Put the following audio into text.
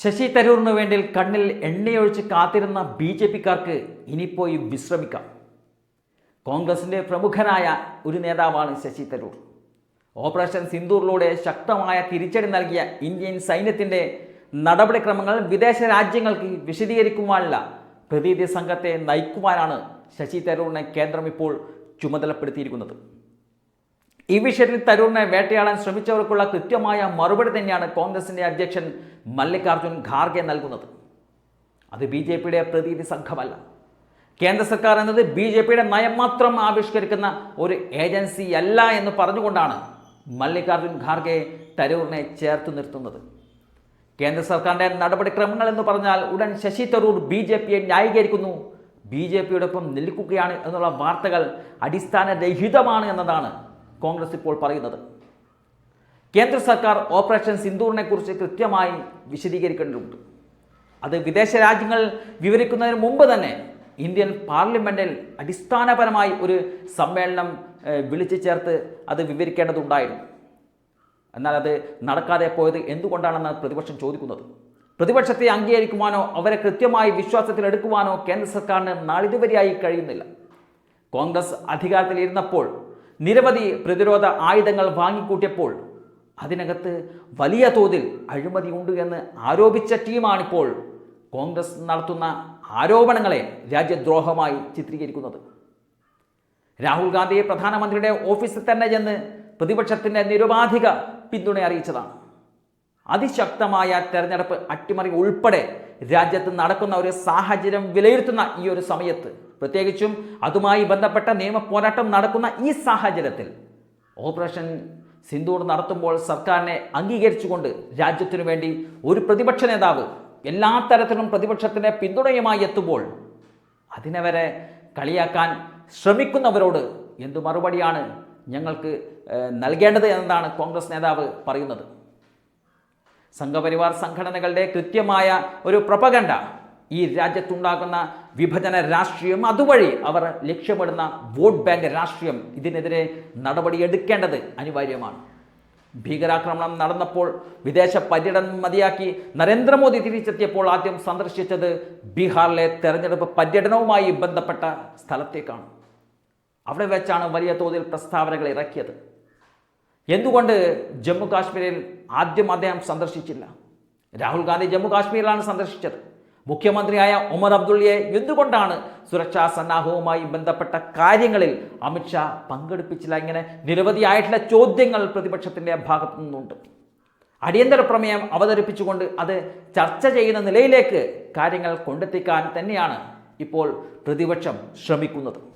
ശശി തരൂറിന് വേണ്ടി കണ്ണിൽ എണ്ണയൊഴിച്ച് കാത്തിരുന്ന ബി ജെ പിക്കാർക്ക് ഇനിപ്പോയി വിശ്രമിക്കാം. കോൺഗ്രസിന്റെ പ്രമുഖനായ ഒരു നേതാവാണ് ശശി തരൂർ. ഓപ്പറേഷൻ സിന്ദൂറിലൂടെ ശക്തമായ തിരിച്ചടി നൽകിയ ഇന്ത്യൻ സൈന്യത്തിന്റെ നടപടിക്രമങ്ങൾ വിദേശ രാജ്യങ്ങൾക്ക് വിശദീകരിക്കുവാനുള്ള പ്രതിനിധി സംഘത്തെ നയിക്കുവാനാണ് ശശി തരൂറിനെ കേന്ദ്രം ഇപ്പോൾ ചുമതലപ്പെടുത്തിയിരിക്കുന്നത്. ഈ വിഷയത്തിൽ തരൂറിനെ വേട്ടയാടാൻ ശ്രമിച്ചവർക്കുള്ള കൃത്യമായ മറുപടി തന്നെയാണ് കോൺഗ്രസിന്റെ അധ്യക്ഷൻ മല്ലികാർജുൻ ഖാർഗെ നൽകുന്നത്. അത് ബി ജെ പിയുടെ പ്രതിനിധി സംഘമല്ല. കേന്ദ്ര സർക്കാർ എന്നത് ബി ജെ പിയുടെ നയം മാത്രം ആവിഷ്കരിക്കുന്ന ഒരു ഏജൻസി അല്ല എന്ന് പറഞ്ഞുകൊണ്ടാണ് മല്ലികാർജുൻ ഖാർഗെ തരൂറിനെ ചേർത്ത് നിർത്തുന്നത്. കേന്ദ്ര സർക്കാരിന്റെ നടപടിക്രമങ്ങൾ എന്ന് പറഞ്ഞാൽ ഉടൻ ശശി തരൂർ ബി ജെ പിയെ ന്യായീകരിക്കുന്നു. ബി ജെ പിയോടൊപ്പം നിൽക്കുകയാണ് എന്നുള്ള വാർത്തകൾ അടിസ്ഥാനരഹിതമാണ് എന്നതാണ് കോൺഗ്രസ് ഇപ്പോൾ പറയുന്നത്. കേന്ദ്ര സർക്കാർ ഓപ്പറേഷൻ സിന്ദൂറിനെ കുറിച്ച് കൃത്യമായി വിശദീകരിക്കേണ്ടതുണ്ട്. അത് വിദേശ രാജ്യങ്ങൾ വിവരിക്കുന്നതിന് മുമ്പ് തന്നെ ഇന്ത്യൻ പാർലമെന്റിൽ അടിസ്ഥാനപരമായി ഒരു സമ്മേളനം വിളിച്ചു ചേർത്ത് അത് വിവരിക്കേണ്ടതുണ്ടായിരുന്നു. എന്നാൽ അത് നടക്കാതെ പോയത് എന്തുകൊണ്ടാണെന്ന് പ്രതിപക്ഷം ചോദിക്കുന്നത്? പ്രതിപക്ഷത്തെ അംഗീകരിക്കുവാനോ അവരെ കൃത്യമായി വിശ്വാസത്തിലെടുക്കുവാനോ കേന്ദ്ര സർക്കാരിന് നാളിതുവരെയായി കഴിയുന്നില്ല. കോൺഗ്രസ് അധികാരത്തിലിരുന്നപ്പോൾ നിരവധി പ്രതിരോധ ആയുധങ്ങൾ വാങ്ങിക്കൂട്ടിയപ്പോൾ അതിനകത്ത് വലിയ തോതിൽ അഴിമതിയുണ്ട് എന്ന് ആരോപിച്ച ടീമാണിപ്പോൾ കോൺഗ്രസ് നടത്തുന്ന ആരോപണങ്ങളെ രാജ്യദ്രോഹമായി ചിത്രീകരിക്കുന്നത്. രാഹുൽ ഗാന്ധി പ്രധാനമന്ത്രിയുടെ ഓഫീസിൽ തന്നെ ചെന്ന് പ്രതിപക്ഷത്തിന്റെ നിരുപാധിക പിന്തുണ അറിയിച്ചതാണ്. അതിശക്തമായ തെരഞ്ഞെടുപ്പ് അട്ടിമറി ഉൾപ്പെടെ രാജ്യത്ത് നടക്കുന്ന ഒരു സാഹചര്യം വിലയിരുത്തുന്ന ഈ ഒരു സമയത്ത് പ്രത്യേകിച്ചും അതുമായി ബന്ധപ്പെട്ട നിയമ പോരാട്ടം നടക്കുന്ന ഈ സാഹചര്യത്തിൽ ഓപ്പറേഷൻ സിന്ദൂർ നടത്തുമ്പോൾ സർക്കാരിനെ അംഗീകരിച്ചുകൊണ്ട് രാജ്യത്തിനു വേണ്ടി ഒരു പ്രതിപക്ഷ നേതാവ് എല്ലാ തരത്തിലും പ്രതിപക്ഷത്തിന്റെ പിന്തുണയുമായി എത്തുമ്പോൾ അതിനെ വരെ കളിയാക്കാൻ ശ്രമിക്കുന്നവരോട് എന്തു മറുപടിയാണ് ഞങ്ങൾക്ക് നൽകേണ്ടത് എന്നതാണ് കോൺഗ്രസ് നേതാവ് പറയുന്നത്. സംഘപരിവാർ സംഘടനകളുടെ കൃത്യമായ ഒരു പ്രപകണ്ട ഈ രാജ്യത്തുണ്ടാകുന്ന വിഭജന രാഷ്ട്രീയം അതുവഴി അവർ ലക്ഷ്യമിടുന്ന വോട്ട് ബാങ്ക് രാഷ്ട്രീയം ഇതിനെതിരെ നടപടിയെടുക്കേണ്ടത് അനിവാര്യമാണ്. ഭീകരാക്രമണം നടന്നപ്പോൾ വിദേശ പര്യടനം മതിയാക്കി നരേന്ദ്രമോദി തിരിച്ചെത്തിയപ്പോൾ ആദ്യം സന്ദർശിച്ചത് ബീഹാറിലെ തെരഞ്ഞെടുപ്പ് പര്യടനവുമായി ബന്ധപ്പെട്ട സ്ഥലത്തേക്കാണ്. അവിടെ വെച്ചാണ് വലിയ തോതിൽ പ്രസ്താവനകൾ ഇറക്കിയത്. എന്തുകൊണ്ട് ജമ്മു കാശ്മീരിൽ ആദ്യം അദ്ദേഹം സന്ദർശിച്ചില്ല? രാഹുൽ ഗാന്ധി ജമ്മു കാശ്മീരിലാണ് സന്ദർശിച്ചത്. മുഖ്യമന്ത്രിയായ ഉമർ അബ്ദുള്ളിയെ എന്തുകൊണ്ടാണ് സുരക്ഷാ സന്നാഹവുമായി ബന്ധപ്പെട്ട കാര്യങ്ങളിൽ അമിത്ഷാ പങ്കെടുപ്പിച്ചില്ല? ഇങ്ങനെ നിരവധിയായിട്ടുള്ള ചോദ്യങ്ങൾ പ്രതിപക്ഷത്തിന്റെ ഭാഗത്തു നിന്നുണ്ട്. അടിയന്തര പ്രമേയം അവതരിപ്പിച്ചുകൊണ്ട് അത് ചർച്ച ചെയ്യുന്ന നിലയിലേക്ക് കാര്യങ്ങൾ കൊണ്ടെത്തിക്കാൻ തന്നെയാണ് ഇപ്പോൾ പ്രതിപക്ഷം ശ്രമിക്കുന്നത്.